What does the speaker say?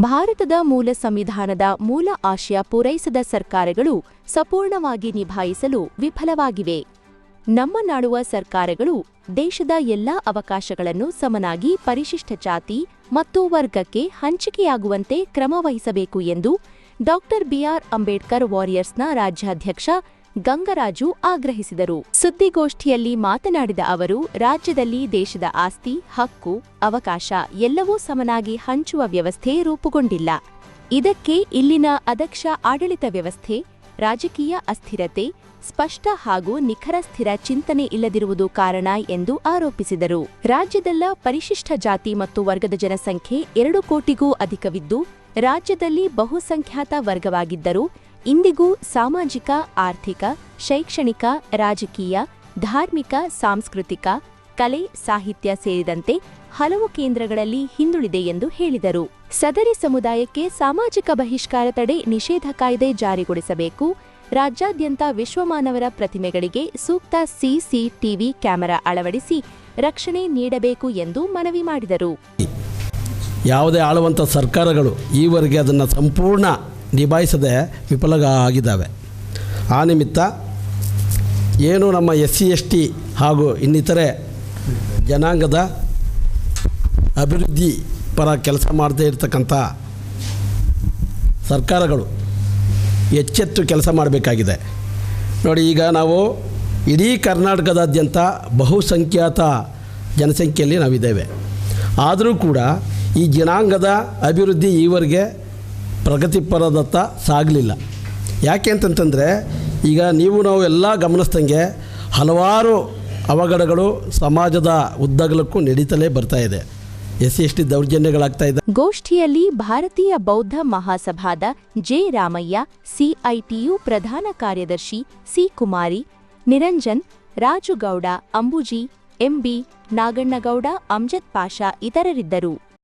ಭಾರತದ ಮೂಲ ಸಂವಿಧಾನದ ಮೂಲ ಆಶಯ ಪೂರೈಸದ ಸರ್ಕಾರಗಳು ಸಂಪೂರ್ಣವಾಗಿ ನಿಭಾಯಿಸಲು ವಿಫಲವಾಗಿವೆ. ನಮ್ಮ ನಾಡುವ ಸರ್ಕಾರಗಳು ದೇಶದ ಎಲ್ಲಾ ಅವಕಾಶಗಳನ್ನು ಸಮನಾಗಿ ಪರಿಶಿಷ್ಟ ಜಾತಿ ಮತ್ತು ವರ್ಗಕ್ಕೆ ಹಂಚಿಕೆಯಾಗುವಂತೆ ಕ್ರಮವಹಿಸಬೇಕು ಎಂದು ಡಾಕ್ಟರ್ ಬಿಆರ್ ಅಂಬೇಡ್ಕರ್ ವಾರಿಯರ್ಸ್ನ ರಾಜ್ಯಾಧ್ಯಕ್ಷ ಗಂಗರಾಜು ಆಗ್ರಹಿಸಿದರು. ಸುದ್ದಿಗೋಷ್ಠಿಯಲ್ಲಿ ಮಾತನಾಡಿದ ಅವರು, ರಾಜ್ಯದಲ್ಲಿ ದೇಶದ ಆಸ್ತಿ, ಹಕ್ಕು, ಅವಕಾಶ ಎಲ್ಲವೂ ಸಮನಾಗಿ ಹಂಚುವ ವ್ಯವಸ್ಥೆ ರೂಪುಗೊಂಡಿಲ್ಲ. ಇದಕ್ಕೆ ಇಲ್ಲಿನ ಅದಕ್ಷ ಆಡಳಿತ ವ್ಯವಸ್ಥೆ, ರಾಜಕೀಯ ಅಸ್ಥಿರತೆ, ಸ್ಪಷ್ಟ ಹಾಗೂ ನಿಖರ ಸ್ಥಿರ ಚಿಂತನೆ ಇಲ್ಲದಿರುವುದು ಕಾರಣ ಎಂದು ಆರೋಪಿಸಿದರು. ರಾಜ್ಯದಲ್ಲ ಪರಿಶಿಷ್ಟ ಜಾತಿ ಮತ್ತು ವರ್ಗದ ಜನಸಂಖ್ಯೆ ಎರಡು ಕೋಟಿಗೂ ಅಧಿಕವಿದ್ದು, ರಾಜ್ಯದಲ್ಲಿ ಬಹುಸಂಖ್ಯಾತ ವರ್ಗವಾಗಿದ್ದರೂ ಇಂದಿಗೂ ಸಾಮಾಜಿಕ, ಆರ್ಥಿಕ, ಶೈಕ್ಷಣಿಕ, ರಾಜಕೀಯ, ಧಾರ್ಮಿಕ, ಸಾಂಸ್ಕೃತಿಕ, ಕಲೆ, ಸಾಹಿತ್ಯ ಸೇರಿದಂತೆ ಹಲವು ಕೇಂದ್ರಗಳಲ್ಲಿ ಹಿಂದುಳಿದೆ ಎಂದು ಹೇಳಿದರು. ಸದರಿ ಸಮುದಾಯಕ್ಕೆ ಸಾಮಾಜಿಕ ಬಹಿಷ್ಕಾರ ತಡೆ ನಿಷೇಧ ಕಾಯ್ದೆ ಜಾರಿಗೊಳಿಸಬೇಕು. ರಾಜ್ಯಾದ್ಯಂತ ವಿಶ್ವಮಾನವರ ಪ್ರತಿಮೆಗಳಿಗೆ ಸೂಕ್ತ ಸಿಸಿಟಿವಿ ಕ್ಯಾಮೆರಾ ಅಳವಡಿಸಿ ರಕ್ಷಣೆ ನೀಡಬೇಕು ಎಂದು ಮನವಿ ಮಾಡಿದರು. ಯಾವುದೇ ಆಳುವಂಥ ಸರ್ಕಾರಗಳು ಈವರೆಗೆ ಅದನ್ನು ಸಂಪೂರ್ಣ ನಿಭಾಯಿಸದೆ ವಿಫಲ ಆಗಿದ್ದಾವೆ ಆ ನಿಮಿತ್ತ ಏನು ನಮ್ಮ ಎಸ್ ಸಿ ಎಸ್ ಟಿ ಹಾಗೂ ಇನ್ನಿತರೆ ಜನಾಂಗದ ಅಭಿವೃದ್ಧಿ ಪರ ಕೆಲಸ ಮಾಡದೇ ಇರತಕ್ಕಂಥ ಸರ್ಕಾರಗಳು ಎಚ್ಚೆತ್ತು ಕೆಲಸ ಮಾಡಬೇಕಾಗಿದೆ. ನೋಡಿ, ಈಗ ನಾವು ಇಡೀ ಕರ್ನಾಟಕದಾದ್ಯಂತ ಬಹುಸಂಖ್ಯಾತ ಜನಸಂಖ್ಯೆಯಲ್ಲಿ ನಾವಿದ್ದೇವೆ. ಆದರೂ ಕೂಡ ಈ ಜನಾಂಗದ ಅಭಿವೃದ್ಧಿ ಈವರೆಗೆ ಪ್ರಗತಿಪರದತ್ತ ಸಾಗಲಿಲ್ಲ. ಯಾಕೆ ಅಂತಂತಂದರೆ, ಈಗ ನೀವು ನಾವು ಎಲ್ಲ ಗಮನಿಸ್ದಂಗೆ ಹಲವಾರು ಅವಘಡಗಳು ಸಮಾಜದ ಉದ್ದಗಲಕ್ಕೂ ನಡೀತಲೇ ಬರ್ತಾ ಇದೆ. ಎಸ್ ಸಿ ಎಸ್ ಟಿ ದೌರ್ಜನ್ಯಗಳಾಗ್ತಾ ಇದೆ. ಗೋಷ್ಠಿಯಲ್ಲಿ ಭಾರತೀಯ ಬೌದ್ಧ ಮಹಾಸಭಾದ ಜೆ ರಾಮಯ್ಯ, ಸಿಐಟಿಯು ಪ್ರಧಾನ ಕಾರ್ಯದರ್ಶಿ ಸಿ ಕುಮಾರಿ, ನಿರಂಜನ್, ರಾಜುಗೌಡ ಅಂಬುಜಿ, ಎಂಬಿ ನಾಗಣ್ಣಗೌಡ, ಅಮ್ಜದ್ ಪಾಷಾ ಇತರರಿದ್ದರು.